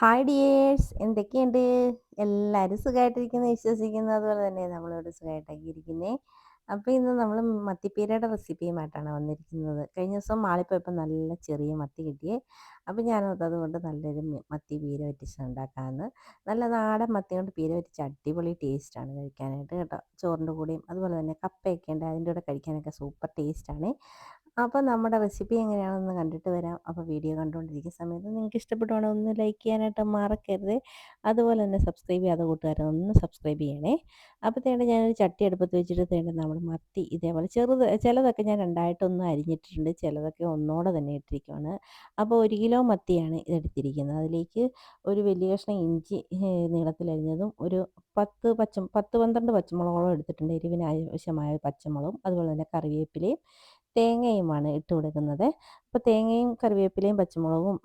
Hi dears എന്തൊക്കെയുണ്ട്? എല്ലാവരും സുഖമായിട്ടിരിക്കുന്നു വിശ്വസിക്കുന്നു. അതുപോലെ തന്നെ നമ്മളിവിടെ സുഖമായിട്ടൊക്കെ ഇരിക്കുന്നേ അപ്പോൾ ഇന്ന് നമ്മൾ മത്തിപ്പീരയുടെ റെസിപ്പിയുമായിട്ടാണ് വന്നിരിക്കുന്നത്. കഴിഞ്ഞ ദിവസം മാളിൽ പോയപ്പോൾ നല്ല ചെറിയ മത്തി കിട്ടിയേ. അപ്പോൾ ഞാനത് അതുകൊണ്ട് നല്ലൊരു മത്തി പീര ഉണ്ടാക്കാമെന്ന് നല്ല നാടൻ മത്തി കൊണ്ട് പീര വറ്റിച്ച് അടിപൊളി ടേസ്റ്റാണ് കഴിക്കാനായിട്ട് കേട്ടോ. ചോറിന്റെ കൂടെയും അതുപോലെ തന്നെ കപ്പയൊക്കെ ഉണ്ട്. അതിന്റെ കൂടെ കഴിക്കാനൊക്കെ സൂപ്പർ ടേസ്റ്റാണ് അപ്പോൾ നമ്മുടെ റെസിപ്പി എങ്ങനെയാണെന്ന് കണ്ടിട്ട് വരാം. അപ്പോൾ വീഡിയോ കണ്ടുകൊണ്ടിരിക്കുന്ന സമയത്ത് നിങ്ങൾക്ക് ഇഷ്ടപ്പെടുവാണെങ്കിൽ ഒന്ന് ലൈക്ക് ചെയ്യാനായിട്ട് മറക്കരുത്. അതുപോലെ തന്നെ സബ്സ്ക്രൈബ് ചെയ്യാതെ കൂട്ടുകാരെ ഒന്ന് സബ്സ്ക്രൈബ് ചെയ്യണേ. അപ്പോൾ തേണ്ട ഞാനൊരു ചട്ടി അടുപ്പത്ത് വെച്ചിട്ട് തേണ്ട നമ്മൾ മത്തി ഇതേപോലെ ചെറുത് ചിലതൊക്കെ ഞാൻ രണ്ടായിട്ടൊന്നും അരിഞ്ഞിട്ടിട്ടുണ്ട്. ചിലതൊക്കെ ഒന്നോടെ തന്നെ ഇട്ടിരിക്കുകയാണ് അപ്പോൾ ഒരു കിലോ മത്തിയാണ് ഇതെടുത്തിരിക്കുന്നത്. അതിലേക്ക് ഒരു വലിയ കഷ്ണം ഇഞ്ചി നീളത്തിലരിഞ്ഞതും ഒരു പത്ത് പച്ച പത്ത് പന്ത്രണ്ട് പച്ചമുളകോളം എടുത്തിട്ടുണ്ട്. എരിവിന് ആവശ്യമായ പച്ചമുളകും അതുപോലെ തന്നെ കറിവേപ്പിലയും തേങ്ങയുമാണ് ഇട്ട് കൊടുക്കുന്നത്. അപ്പോൾ തേങ്ങയും കറിവേപ്പിലയും പച്ചമുളകും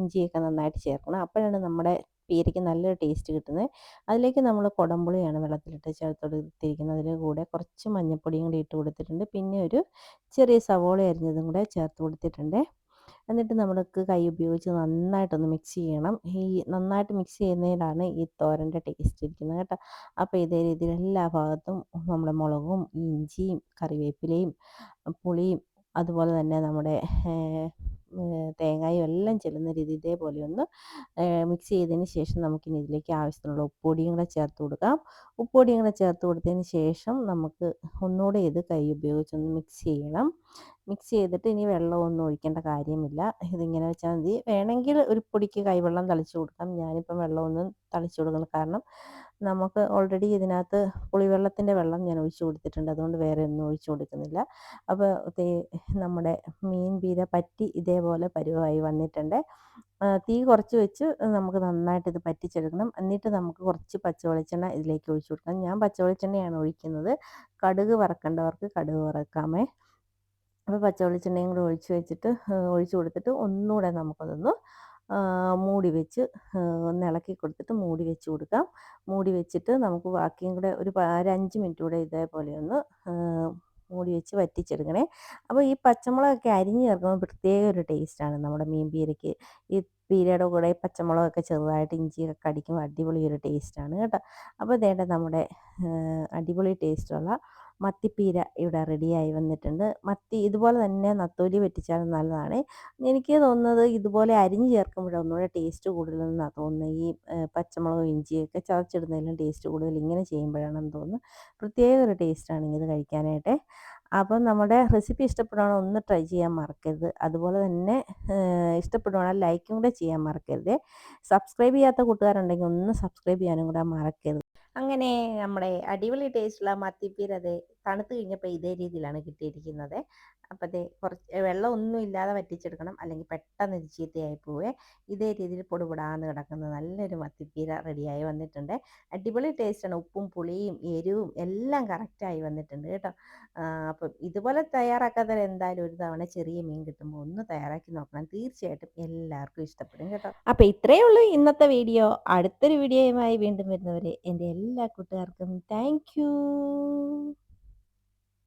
ഇഞ്ചിയൊക്കെ നന്നായിട്ട് ചേർക്കണം. അപ്പോഴാണ് നമ്മുടെ പീരയ്ക്ക് നല്ലൊരു ടേസ്റ്റ് കിട്ടുന്നത്. അതിലേക്ക് നമ്മൾ കുടംപുളിയാണ് വെള്ളത്തിലിട്ട് ചേർത്ത് കൊടുത്തിരിക്കുന്നത് അതിന്റെ കൂടെ കുറച്ച് മഞ്ഞൾപ്പൊടിയും കൂടി ഇട്ട് കൊടുത്തിട്ടുണ്ട്. പിന്നെ ഒരു ചെറിയ സവോള അരിഞ്ഞതും കൂടെ ചേർത്ത് കൊടുത്തിട്ടുണ്ട്. എന്നിട്ട് നമ്മൾക്ക് കൈ ഉപയോഗിച്ച് നന്നായിട്ടൊന്ന് മിക്സ് ചെയ്യണം. ഈ നന്നായിട്ട് മിക്സ് ചെയ്യുന്നതിലാണ് ഈ തോരന്റെ ടേസ്റ്റ് ഇരിക്കുന്നത് കേട്ടോ. അപ്പോൾ ഇതേ രീതിയിൽ എല്ലാ ഭാഗത്തും നമ്മുടെ മുളകും ഇഞ്ചിയും കറിവേപ്പിലയും പുളിയും അതുപോലെ തന്നെ നമ്മുടെ തേങ്ങയും എല്ലാം ചെല്ലുന്ന രീതി ഇതേപോലെ ഒന്ന് മിക്സ് ചെയ്തതിന് ശേഷം നമുക്കിനി ഇതിലേക്ക് ആവശ്യത്തിനുള്ള ഉപ്പുപൊടിയും കൂടെ ചേർത്ത് കൊടുക്കാം. ഉപ്പുപൊടിയും കൂടെ ചേർത്ത് കൊടുത്തതിന് ശേഷം നമുക്ക് ഒന്നുകൂടെ ഇത് കൈ ഉപയോഗിച്ചൊന്ന് മിക്സ് ചെയ്യണം. മിക്സ് ചെയ്തിട്ട് ഇനി വെള്ളമൊന്നും ഒഴിക്കേണ്ട കാര്യമില്ല. ഇതിങ്ങനെ വെച്ചാൽ മതി. വേണമെങ്കിൽ ഒരു പൊടിക്ക് കൈവെള്ളം തളിച്ചു കൊടുക്കാം. ഞാനിപ്പം വെള്ളമൊന്നും തളിച്ചു കൊടുക്കണം കാരണം നമുക്ക് ഓൾറെഡി ഇതിനകത്ത് പുളിവെള്ളത്തിന്റെ വെള്ളം ഞാൻ ഒഴിച്ചു കൊടുത്തിട്ടുണ്ട്. അതുകൊണ്ട് വേറെ ഒന്നും ഒഴിച്ചു കൊടുക്കുന്നില്ല. അപ്പോൾ നമ്മുടെ മീൻ പീര പറ്റി ഇതേപോലെ പരുവമായി വന്നിട്ടുണ്ട്. തീ കുറച്ച് വെച്ച് നമുക്ക് നന്നായിട്ട് ഇത് പറ്റിച്ചെടുക്കണം. എന്നിട്ട് നമുക്ക് കുറച്ച് പച്ച വെളിച്ചെണ്ണ ഇതിലേക്ക് ഒഴിച്ചു കൊടുക്കണം ഞാൻ പച്ച വെളിച്ചെണ്ണയാണ് ഒഴിക്കുന്നത്. കടുക് വറക്കേണ്ടവർക്ക് കടുക് വറക്കാമേ. അപ്പോൾ പച്ച വെളിച്ചെണ്ണയും കൂടെ ഒഴിച്ച് വെച്ചിട്ട് ഒഴിച്ച് കൊടുത്തിട്ട് ഒന്നുകൂടെ നമുക്കതൊന്ന് മൂടി വെച്ച് ഒന്ന് ഇളക്കി കൊടുത്തിട്ട് മൂടി വെച്ച് കൊടുക്കാം. മൂടി വെച്ചിട്ട് നമുക്ക് ബാക്കിയും കൂടെ ഒരു അഞ്ച് മിനിറ്റ് കൂടെ ഇതേപോലെ ഒന്ന് മൂടി വെച്ച് വറ്റിച്ചെടുക്കണേ. അപ്പോൾ ഈ പച്ചമുളകൊക്കെ അരിഞ്ഞ് ചേർക്കുമ്പോൾ പ്രത്യേക ഒരു ടേസ്റ്റാണ് നമ്മുടെ മീൻ പീരയ്ക്ക് ഈ പീരയുടെ കൂടെ പച്ചമുളകൊക്കെ ചെറുതായിട്ട് ഇഞ്ചിയൊക്കെ കടിക്കുമ്പോൾ അടിപൊളി ഒരു ടേസ്റ്റാണ് കേട്ടോ. അപ്പോൾ ഇതേണ്ട നമ്മുടെ അടിപൊളി ടേസ്റ്റുള്ള മത്തിപ്പീര ഇവിടെ റെഡിയായി വന്നിട്ടുണ്ട്. മത്തി ഇതുപോലെ തന്നെ നത്തോലി വെട്ടിച്ചാലും നല്ലതാണ്. എനിക്ക് തോന്നുന്നത് ഇതുപോലെ അരിഞ്ഞ് ചേർക്കുമ്പോഴാണ് ഒന്നുകൂടെ ടേസ്റ്റ് കൂടുതലെന്നാണ് തോന്നുന്നത് ഈ പച്ചമുളകും ഇഞ്ചിയൊക്കെ ചതച്ചിടുന്നതിലും ടേസ്റ്റ് കൂടുതൽ ഇങ്ങനെ ചെയ്യുമ്പോഴാണെന്ന് തോന്നുന്നു. പ്രത്യേക ഒരു ടേസ്റ്റാണ് ഇത് കഴിക്കാനായിട്ട്. അപ്പം നമ്മുടെ റെസിപ്പി ഇഷ്ടപ്പെടുവാണെങ്കിൽ ഒന്ന് ട്രൈ ചെയ്യാൻ മറക്കരുത്. അതുപോലെ തന്നെ ഇഷ്ടപ്പെടുവാണെങ്കിൽ ലൈക്കും കൂടെ ചെയ്യാൻ മറക്കരുത്. സബ്സ്ക്രൈബ് ചെയ്യാത്ത കൂട്ടുകാരുണ്ടെങ്കിൽ ഒന്ന് സബ്സ്ക്രൈബ് ചെയ്യാനും കൂടെ മറക്കരുത്. അങ്ങനെ നമ്മുടെ അടിപൊളി ടേസ്റ്റുള്ള മത്തിപ്പീര അത് തണുത്ത് കഴിഞ്ഞപ്പോൾ ഇതേ രീതിയിലാണ് കിട്ടിയിരിക്കുന്നത്. അപ്പോൾ അത് കുറച്ച് വെള്ളം ഒന്നും ഇല്ലാതെ വറ്റിച്ചെടുക്കണം. അല്ലെങ്കിൽ പെട്ടെന്ന് ഇത് ചീത്തയായി പോവേ. ഇതേ രീതിയിൽ പൊടിപൊടാന്ന് കിടക്കുന്ന നല്ലൊരു മത്തിപ്പീര റെഡിയായി വന്നിട്ടുണ്ട്. അടിപൊളി ടേസ്റ്റാണ് ഉപ്പും പുളിയും എരിവും എല്ലാം കറക്റ്റായി വന്നിട്ടുണ്ട് കേട്ടോ. അപ്പം ഇതുപോലെ തയ്യാറാക്കാത്തവർ എന്തായാലും ഒരു തവണ ചെറിയ മീൻ കിട്ടുമ്പോൾ ഒന്ന് തയ്യാറാക്കി നോക്കണം. തീർച്ചയായിട്ടും എല്ലാവർക്കും ഇഷ്ടപ്പെടും കേട്ടോ. അപ്പോൾ ഇത്രയേ ഉള്ളൂ ഇന്നത്തെ വീഡിയോ. അടുത്തൊരു വീഡിയോയുമായി വീണ്ടും വരുന്നവരെ എന്റെ എല്ലാ കൂട്ടുകാർക്കും. താങ്ക്